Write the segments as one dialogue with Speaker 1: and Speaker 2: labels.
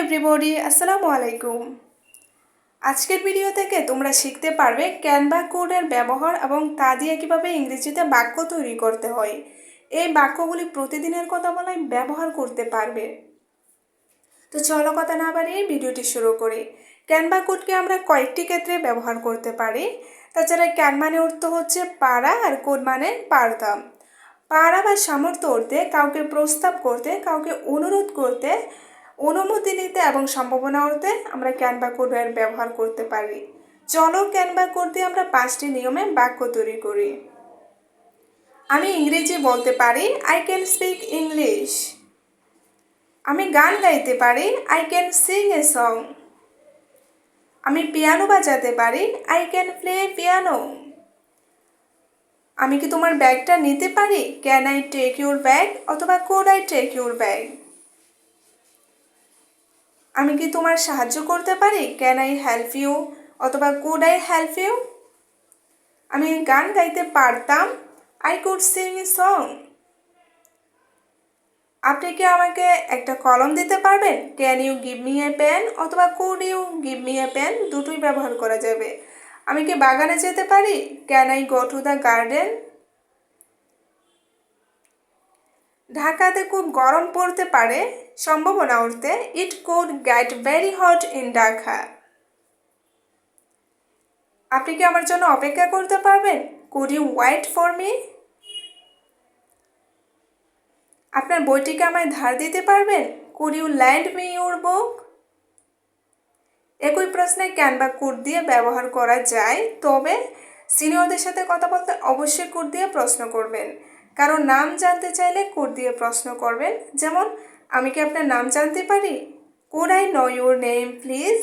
Speaker 1: Everybody আসসালামু আলাইকুম আজকের ভিডিও থেকে তোমরা শিখতে পারবে ক্যানভা কোডের ব্যবহার এবং তা দিয়ে কীভাবে ইংরেজিতে বাক্য তৈরি করতে হয়। এই বাক্যগুলি প্রতিদিনের কথা বলায় ব্যবহার করতে পারবে। তো চলো কথা না বাড়িয়ে ভিডিওটি শুরু করি। ক্যানভা কোডকে আমরা কয়েকটি ক্ষেত্রে ব্যবহার করতে পারি। তাছাড়া ক্যান মানে অর্থ হচ্ছে পাড়া আর কোড মানে পারতাম। পাড়া বা সামর্থ্য অর্থে কাউকে প্রস্তাব করতে, কাউকে অনুরোধ করতে অনুমতি নিতে এবং সম্ভাবনা অর্থে আমরা ক্যানভা কোডের ব্যবহার করতে পারি। চলো ক্যানভা কোড দিয়ে আমরা পাঁচটি নিয়মে বাক্য তৈরি করি। আমি ইংরেজি বলতে পারি আই ক্যান স্পিক ইংলিশ আমি গান গাইতে পারি I can sing a song আমি পিয়ানো বাজাতে পারি আই ক্যান প্লে পিয়ানো আমি কি তোমার ব্যাগটা নিতে পারি? Can I take your bag অথবা could I take your bag আমি কি তোমার সাহায্য করতে পারি? ক্যান আই হেল্প ইউ অথবা কুড আই হেল্প ইউ আমি গান গাইতে পারতাম। I could sing a song আপনি কি আমাকে একটা কলম দিতে পারবেন? Can you give me a pen অথবা could you give me a pen দুটোই ব্যবহার করা যাবে। আমি কি বাগানে যেতে পারি? Can I go to the garden ঢাকাতে খুব গরম পড়তে পারে, সম্ভাবনা উঠতে it could get very hot in Dhaka. আপনি কি আমার জন্য অপেক্ষা করতে পারবেন? Could you wait for me? আপনার বইটিকে আমায় ধার দিতে পারবেন? Could you lend me your book? একই প্রশ্নে ক্যান বা কুড দিয়ে ব্যবহার করা যায়, তবে সিনিয়রদের সাথে কথা বলতে অবশ্যই কুড দিয়ে প্রশ্ন করবেন। কারও নাম জানতে চাইলে কোড দিয়ে প্রশ্ন করবেন। যেমন, আমি কি আপনার নাম জানতে পারি? Could I know your name please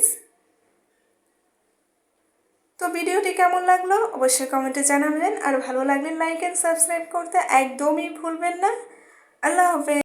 Speaker 1: তো ভিডিওটি কেমন লাগল? অবশ্যই কমেন্টে জানাবেন। আর ভালো লাগলে লাইক অ্যান্ড সাবস্ক্রাইব করতে একদমই ভুলবেন না। আল্লাহ হাফেজ।